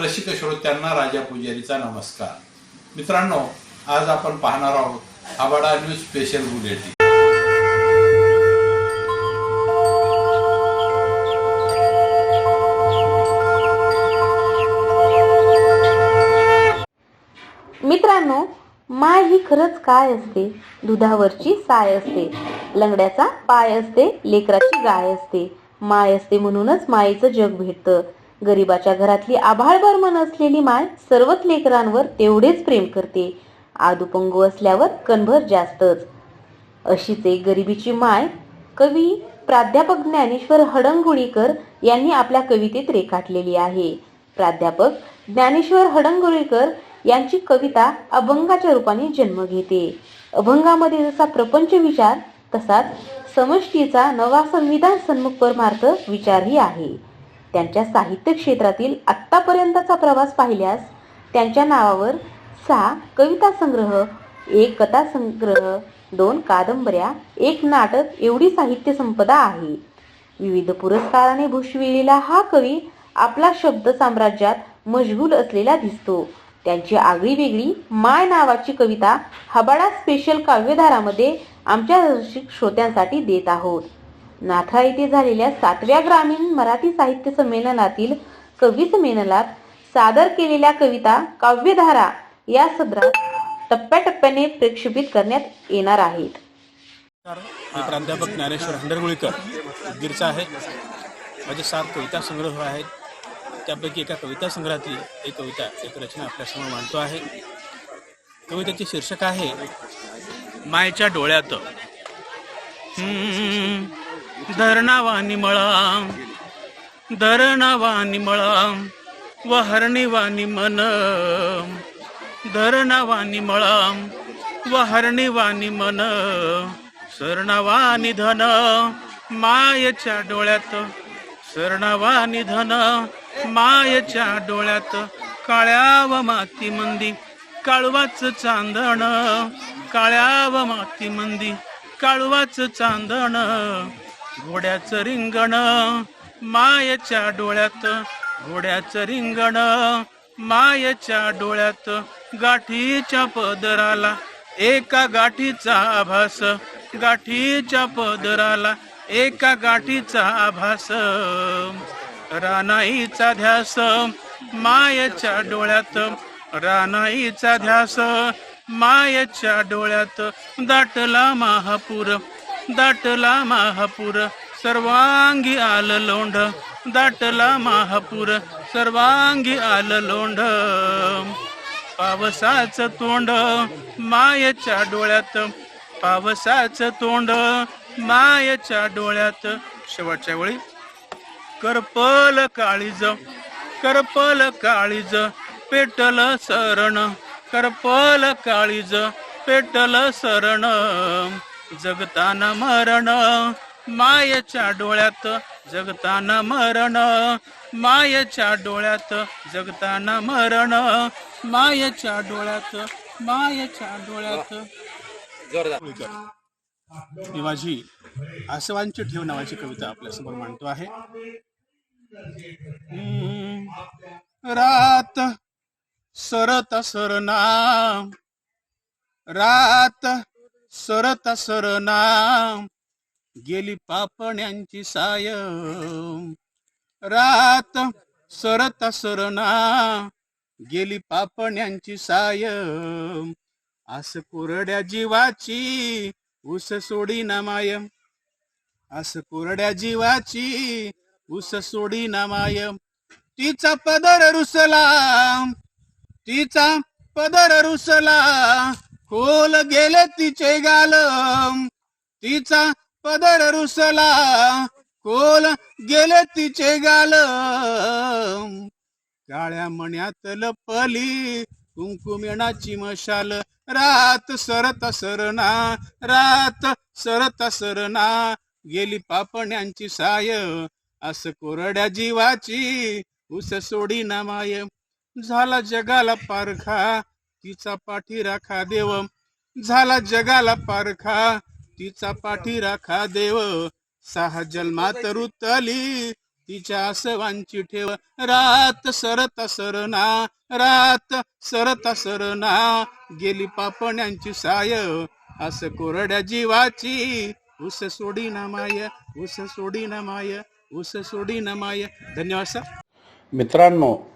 रसिक श्रोत्यांना राजा पुजारीचा नमस्कार. मित्रांनो आज आपण पाहणार आहोत आबाडा न्यूज स्पेशल बुलेटिन मित्रांनो माय ही खरंच काय असते? दुधावरची साय असते. लंगड्याचा पाय असते लेकराची गाय असते. माय असते म्हणूनच मायेचं जग भेटतं. गरिबाच्या घरातली आभाळभर मन असलेली माय सर्वच लेकरांवर तेवढेच प्रेम करते. आदुपंगू असल्यावर कणभर जास्तच. अशीच एक गरिबीची माय कवी प्राध्यापक ज्ञानेश्वर हडंगुळीकर यांनी आपल्या कवितेत रेखाटलेली आहे. प्राध्यापक ज्ञानेश्वर हडंगुळीकर यांची कविता अभंगाच्या रूपाने जन्म घेते. अभंगामध्ये जसा प्रपंच विचार तसाच समष्टीचा नवा संविधान सन्मुख विचारही आहे. त्यांच्या साहित्य क्षेत्रातील आत्तापर्यंतचा प्रवास पाहिल्यास त्यांच्या नावावर सहा कविता संग्रह एक कथा संग्रह दोन कादंबऱ्या एक नाटक एवढी साहित्य संपदा आहे. विविध पुरस्काराने भूषविलेला हा कवी आपला शब्द साम्राज्यात मशगूल असलेला दिसतो. त्यांची आगळी वेगळी माय नावाची कविता हबाडा स्पेशल काव्यधारामध्ये आमच्या श्रोत्यांसाठी देत आहोत. नाथा येथे झालेल्या सातव्या ग्रामीण मराठी साहित्य संमेलनातील कवी संमेलनात सादर केलेल्या कविता काव्यधारा या सदरात टप्प्याटप्प्याने प्रक्षेपित करण्यात येणार आहेत. मी प्राध्यापक ज्ञानेश्वर हंडरगुळीकर गिरचा आहे. माझे सात कविता संग्रह आहेत. त्यापैकी एका कविता संग्रहातली एक कविता एक रचना आपल्यासमोर मांडतो आहे. कवितेचे शीर्षक आहे मायच्या डोळ्यात. धरणावा धरणावानी धरणावा धरणावानी व हरणीवानी मन धरणावानी निमळा व हरणीवानी मन शरणावा निधन मायच्या डोळ्यात सरणावानी निधन मायच्या डोळ्यात काळ्या माती मंदी काळवाच चांदण काळ्या माती मंदी काळवाच चांदण घोड्याचं रिंगण मायेच्या डोळ्यात घोड्याचं रिंगण मायेच्या डोळ्यात गाठीच्या पदराला एका गाठीचा आभास गाठीच्या पदराला एका गाठीचा आभास. रानाईचा ध्यास मायेच्या डोळ्यात रानाईचा ध्यास मायेच्या डोळ्यात दाटला महापूर दाटला महापूर सर्वांगी आलं लोंढ. दाटला महापूर सर्वांगी आलं लोंढ. पावसाचं तोंड मायच्या डोळ्यात पावसाचं तोंड मायच्या डोळ्यात. शेवटच्या वेळी करपल काळीज करपल काळीज पेटल शरण करपल काळीज पेटल शरण जगताना मरण मायच्या डोळ्यात जगताना मरण मायच्या डोळ्यात जगताना मरण मायच्या डोळ्यात मायच्या डोळ्यात. माझी आसवांची ठेव नावाची कविता आपल्यासमोर मांडतो आहे. रात सरत सरना रात सरत सरना गेली पापण्यांची साय रात सरत सरना गेली पापण्यांची साय आस कोरड्या जीवाची ऊस सोडी ना माय आस कोरड्या जीवाची ऊस सोडी ना माय तिचा पदर रुसला तिचा पदर रुसला. खोल गेले तिचे गाल तिचा पदर रुसला. खोल गेले तिचे गाल काळ्या मण्यात लपली कुंकुमेणाची मशाल. रात सरत सरना रात सरत सरना गेली पापण्यांची साय. अस कोरड्या जीवाची उस सोडी ना माय. झाला जगाला पारखा तिचा पाठी राखा देव. झाला जगाला पारखा. तिचा पाठी राखा देव. सहा जन्मात रुतली. तिच्या असवांची ठेव. रात सरता सरना. रात सरता सरना. गेली पापण्यांची साय. असं कोरड्या जीवाची. उस सोडी ना माय. उस सोडी ना माय. उस सोडी ना माय. धन्यवाद सर. मित्रांनो